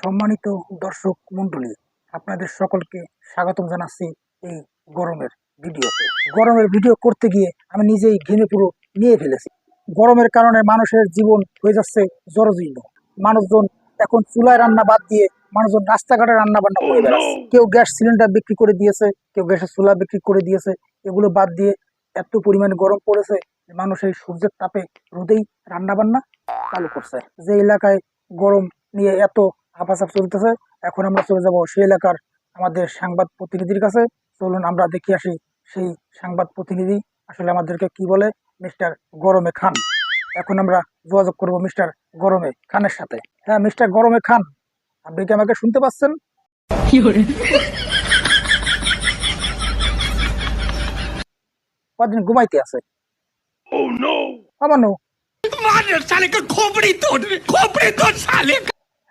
সম্মানিত দর্শক মণ্ডলী, আপনাদের সকলকে স্বাগতম জানাচ্ছি এই গরমের ভিডিওতে। গরমের ভিডিও করতে গিয়ে আমি নিজেই ঘেমে পুরো নিয়ে ফেলেছি। গরমের কারণে মানুষের জীবন হয়ে যাচ্ছে জরজীর্ণ। মানুষজন এখন চুলায় রান্না বাদ দিয়ে মানুষজন রাস্তাঘাটে রান্না বান্না করে বেড়াচ্ছে। কেউ গ্যাস সিলিন্ডার বিক্রি করে দিয়েছে, কেউ গ্যাসের চুলা বিক্রি করে দিয়েছে। এগুলো বাদ দিয়ে এত পরিমাণে গরম পড়েছে মানুষ এই সূর্যের তাপে রোদেই রান্না বান্না চালু করছে। যে এলাকায় গরম নিয়ে এত হাফাসাফ চলতেছে এখন আমরা চলে যাব সেই এলাকার আমাদের সাংবাদ প্রতিনিধির কাছে। চলুন আমরা দেখি আসি সেই সাংবাদ প্রতিনিধি আসলে আমাদেরকে কি বলে মিস্টার গরমে খান। এখন আমরা যোগাযোগ করব মিস্টার গরমে খানের সাথে। হ্যাঁ মিস্টার গরমে খান আপনি কি আমাকে শুনতে পাচ্ছেন? কদিন ঘুমাইতে আছে? Oh, আমানো সালে খোপড়ি তোর খোপড়ি তোর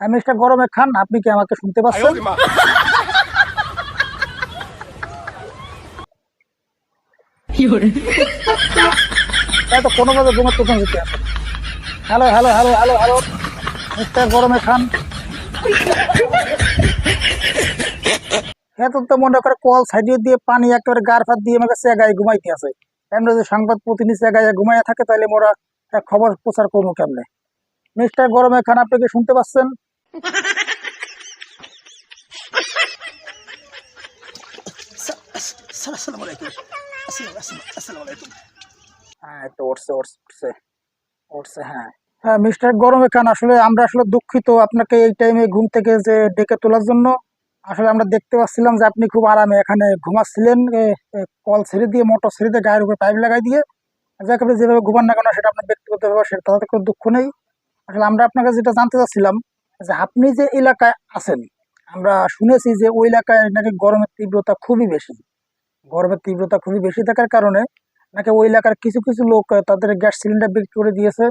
হ্যাঁ, আমি গরমে খান আপনি কি আমাকে শুনতে পাচ্ছেন? তো hello hello hello hello hello. Mister গরমে খান। হ্যাঁ তো মনে করে কল সাইড দিয়ে পানি একেবারে গার ফার দিয়ে আমাকে ঘুমাইতে আছে। এমনি যদি সংবাদ প্রতিনিধি ঘুমাইয়া থাকে তাহলে মোরা খবর প্রচার করব কেমনে? মিস্টার গরমে খান আপনি কি শুনতে পাচ্ছেন? হ্যাঁ তো উঠছে উঠছে উঠছে উঠছে হ্যাঁ। হ্যাঁ মিস্টার গরমে খান আসলে আমরা আসলে দুঃখিত আপনাকে এই টাইমে ঘুম থেকে যে ডেকে তোলার জন্য। আসলে আমরা দেখতে পাচ্ছিলাম যে আপনি খুব আরামে এখানে ঘুমাচ্ছিলেন কল ছেড়ে দিয়ে মোটর ছেড়ে দিয়ে গায়ের উপরে পাইপ লাগাই দিয়ে। যাকে আপনি যেভাবে ঘুমান না কেন সেটা আপনার ব্যক্তিগত ব্যাপার সেটা তাতে কোনো দুঃখ নেই। আসলে আমরা আপনাকে যেটা জানতে চাচ্ছিলাম যে আপনি যে এলাকায় আছেন, আমরা শুনেছি যে ওই এলাকায় নাকি গরমের তীব্রতা খুবই বেশি। গরমের তীব্রতা খুবই বেশি থাকার কারণে নাকি ওই এলাকার কিছু কিছু লোক তাদের গ্যাস সিলিন্ডার বিক্রি করে দিয়েছে,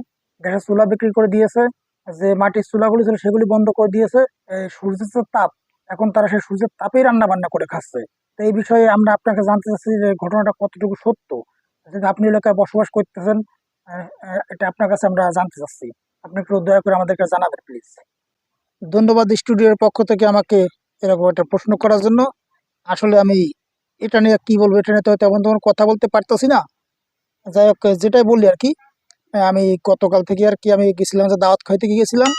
গ্যাসের চুলা বিক্রি করে দিয়েছে, যে মাটির চুলাগুলি ছিল সেগুলি বন্ধ করে দিয়েছে সূর্যের তাপ, এখন তারা সেই সূর্যের তাপেই রান্না বান্না করে খাচ্ছে। তো এই বিষয়ে আমরা আপনাকে জানতে চাচ্ছি যে ঘটনাটা কতটুকু সত্য, যদি আপনি এলাকায় বসবাস করতেছেন এটা আপনার কাছে আমরা জানতে চাচ্ছি। আপনি একটু দয়া করে আমাদেরকে জানাবেন, প্লিজ। ধন্যবাদ স্টুডিওর পক্ষ থেকে আমাকে এরকম একটা প্রশ্ন করার জন্য। আসলে আমি এটা নিয়ে কি বলব এটা নিয়ে তো তেমন তেমন কথা বলতে পারতেছি না। যাই হোক যেটাই বললি আর কি আমি গতকাল থেকে আর কি আমি গেছিলাম যে দাওয়াত খাইতে গিয়েছিলাম।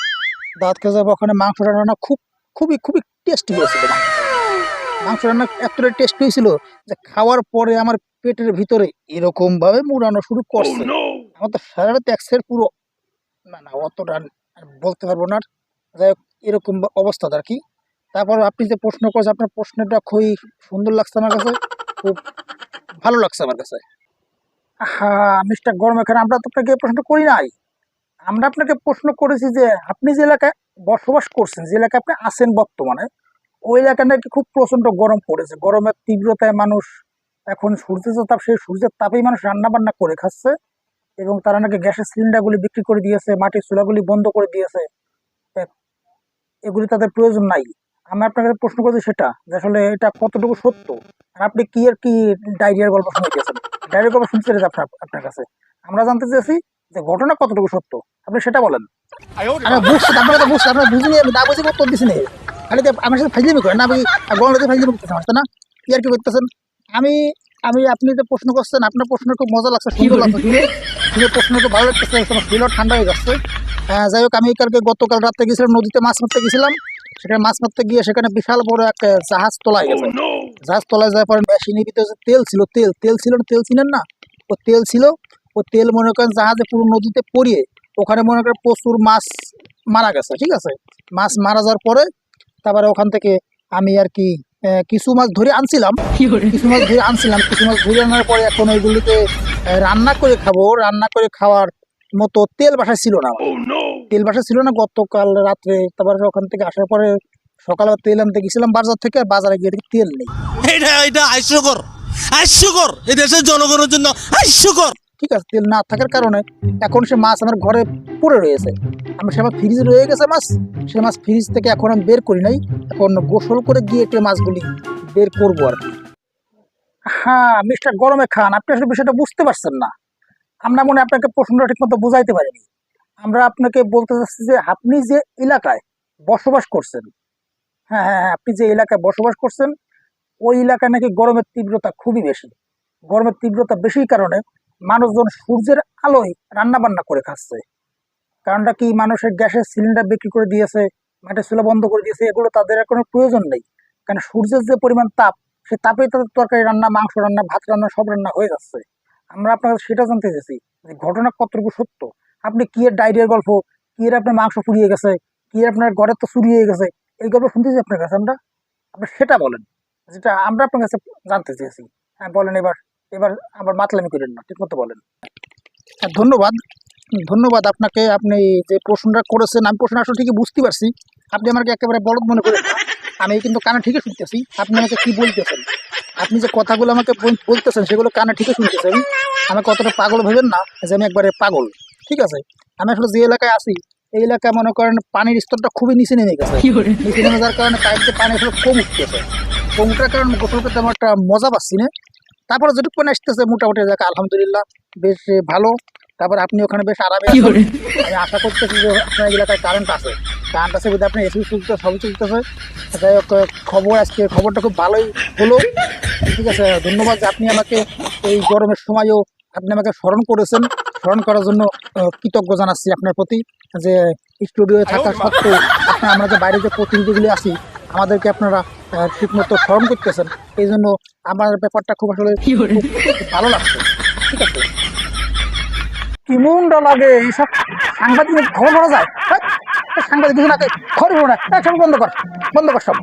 দাওয়াত খেয়ে যাব ওখানে মাংস রান্না খুব খুবই খুবই টেস্টি হয়েছিল। মাংস রান্না এতটাই টেস্ট হয়েছিল যে খাওয়ার পরে আমার পেটের ভিতরে এরকম ভাবে মুড়ানো শুরু Oh করছে আমার তো সারা রাত এক্সের পুরো না না অতটা বলতে পারব না। যাই হোক এরকম অবস্থা আর কি। তারপর আপনি যে প্রশ্ন করেছেন, আপনার প্রশ্নটা খুবই সুন্দর লাগছে আমার কাছে, খুব ভালো লাগছে আমার কাছে। হ্যাঁ মিস্টার গরম এখানে, আমরা তো আপনাকে এই প্রশ্নটা করি নাই। আমরা আপনাকে প্রশ্ন করেছি যে, আপনি যে এলাকায় বসবাস করছেন, যে এলাকায় আপনি আছেন বর্তমানে, ওই এলাকায় নাকি খুব প্রচণ্ড গরম পড়েছে। গরমের তীব্রতায় মানুষ এখন সূর্যের যে তাপ, সেই সূর্যের তাপেই মানুষ রান্না বান্না করে খাচ্ছে এবং তারা নাকি গ্যাসের সিলিন্ডারগুলি বিক্রি করে দিয়েছে, মাটির চুলাগুলি বন্ধ করে দিয়েছে। এগুলি তাদের প্রয়োজন নাই। আমি আপনাকে প্রশ্ন করছি সেটা, যে আসলে এটা কতটুকু সত্য? আর আপনি কি আর কি ডায়রিয়ার গল্প শুনে গেছেন ডায়রিয়ার গল্প শুনতে আপনার আপনার কাছে। আমরা জানতে চাইছি যে ঘটনা কতটুকু সত্য। আপনি সেটা বলেন। আমি আমার আপনি যে প্রশ্ন করছেন, আপনার প্রশ্ন মজা লাগছে প্রশ্ন ভালো ঠান্ডা হয়ে যাচ্ছে। যাই হোক আমি কালকে গতকাল রাত্রে গেছিলাম নদীতে মাছ মারতে গেছিলাম। সেখানে মাছ মারতে গিয়ে সেখানে বিশাল বড় একটা জাহাজ তোলা Oh গেছে জাহাজ তলায় যাওয়ার পরে মেশিনের ভিতরে যে তেল ছিল তেল তেল ছিল না তেল ছিলেন না? ও তেল ছিল ও তেল মনে করেন জাহাজে পুরো নদীতে পড়িয়ে ওখানে মনে করেন প্রচুর মাছ মারা গেছে ঠিক আছে? মাছ মারা যাওয়ার পরে তারপরে ওখান থেকে আমি আর কি কিছু মাছ ধরে আনছিলাম। কিছু মাছ ধরে আনছিলাম কিছু মাছ ধরে আনার পরে এখন ওইগুলিকে রান্না করে খাব। রান্না করে খাওয়ার মতো তেল বাসায় ছিল না। আমার। Oh! তেল বাসা ছিল না গতকাল রাত্রে তারপরে ওখান থেকে আসার পরে সকালে তেল আনতে গেছিলাম বাজার থেকে বাজারে গিয়ে তেল নেই। এটা এটা এই দেশের জনগণের জন্য ঠিক আছে তেল না থাকার কারণে এখন সে মাছ আমার ঘরে পড়ে রয়েছে। আমি সে মাছ ফ্রিজে রয়ে গেছে মাছ সে মাছ ফ্রিজ থেকে এখন আমি বের করি নাই এখন গোসল করে গিয়ে একটু মাছগুলি বের করব আর কি। হ্যাঁ মিস্টার গরমে খান আপনি আসলে বিষয়টা বুঝতে পারছেন না। আমরা মনে আপনাকে প্রশ্নটা ঠিক মতো বুঝাইতে পারিনি। আমরা আপনাকে বলতে চাচ্ছি যে, আপনি যে এলাকায় বসবাস করছেন হ্যাঁ হ্যাঁ হ্যাঁ আপনি যে এলাকায় বসবাস করছেন, ওই এলাকায় নাকি গরমের তীব্রতা খুবই বেশি। গরমের তীব্রতা বেশি কারণে মানুষজন সূর্যের আলোয় রান্না বান্না করে খাচ্ছে। কারণটা কি? মানুষের গ্যাসের সিলিন্ডার বিক্রি করে দিয়েছে মাটির চুলা বন্ধ করে দিয়েছে, এগুলো তাদের কোনো প্রয়োজন নেই। কারণ সূর্যের যে পরিমাণ তাপ সে তাপেই তাদের তরকারি রান্না, মাংস রান্না, ভাত রান্না, সব রান্না হয়ে যাচ্ছে। আমরা আপনার সেটা জানতে চাইছি যে ঘটনা কতটুকু সত্য। আপনি কি এর ডায়রিয়ার গল্প? কি এর আপনার মাংস ফুরিয়ে গেছে? কি এর আপনার ঘরের তো চুরি হয়ে গেছে? এই গল্প শুনতেছি আপনার কাছে। আমরা, আপনি সেটা বলেন। যেটা আমরা আপনার কাছে জানতে চেয়েছি হ্যাঁ বলেন এবার। এবার আবার মাতলামি করেন না, ঠিক মতো বলেন। হ্যাঁ ধন্যবাদ। ধন্যবাদ আপনাকে। আপনি যে প্রশ্নটা করেছেন, আমি প্রশ্ন আসলে ঠিকই বুঝতে পারছি। আপনি আমাকে একেবারে বলদ মনে করেন আমি কিন্তু কানে ঠিকই শুনতেছি। আপনি আমাকে কি বলতেছেন? আপনি যে কথাগুলো আমাকে বলতেছেন সেগুলো কানে ঠিকই শুনতেছেন। আমি কতটা পাগল ভেবেন না যে আমি একবারে পাগল ঠিক আছে? আমি আসলে যে এলাকায় আছি এই এলাকায় মনে করেন পানির স্তরটা খুবই নিচে নেমে গেছে। নিচে নেমে যাওয়ার কারণে পাইপ পানি আসলে কম উঠতেছে। কম উঠার কারণে গোসল করতে আমার একটা মজা পাচ্ছি না। তারপরে যেটুকু আসতেছে মোটামুটি যাকে আলহামদুলিল্লাহ বেশ ভালো। তারপর আপনি ওখানে বেশ আরামে। আমি আশা করতেছি যে আপনার এলাকায় কারেন্ট আছে। কারেন্ট আছে বলতে আপনি এসি চলতে সবই চলতেছে যাই হোক খবর আজকে খবরটা খুব ভালোই হলো। ঠিক আছে ধন্যবাদ যে আপনি আমাকে এই গরমের সময়ও আপনি আমাকে স্মরণ করেছেন। স্মরণ করার জন্য কৃতজ্ঞ জানাচ্ছি আপনার প্রতি যে স্টুডিওয়ে থাকা সত্ত্বেও আপনার আমরা যে বাইরে যে প্রতিনিধিগুলি আছি আমাদেরকে আপনারা ঠিকমতো স্মরণ করতেছেন। এই জন্য আমার ব্যাপারটা খুব আসলে ভালো লাগছে। ঠিক আছে। কেমনটা লাগে এইসব সাংবাদিক খবর বলা যায়? সাংবাদিক কিছু না বলো না সব বন্ধ কর বন্ধ কর সব।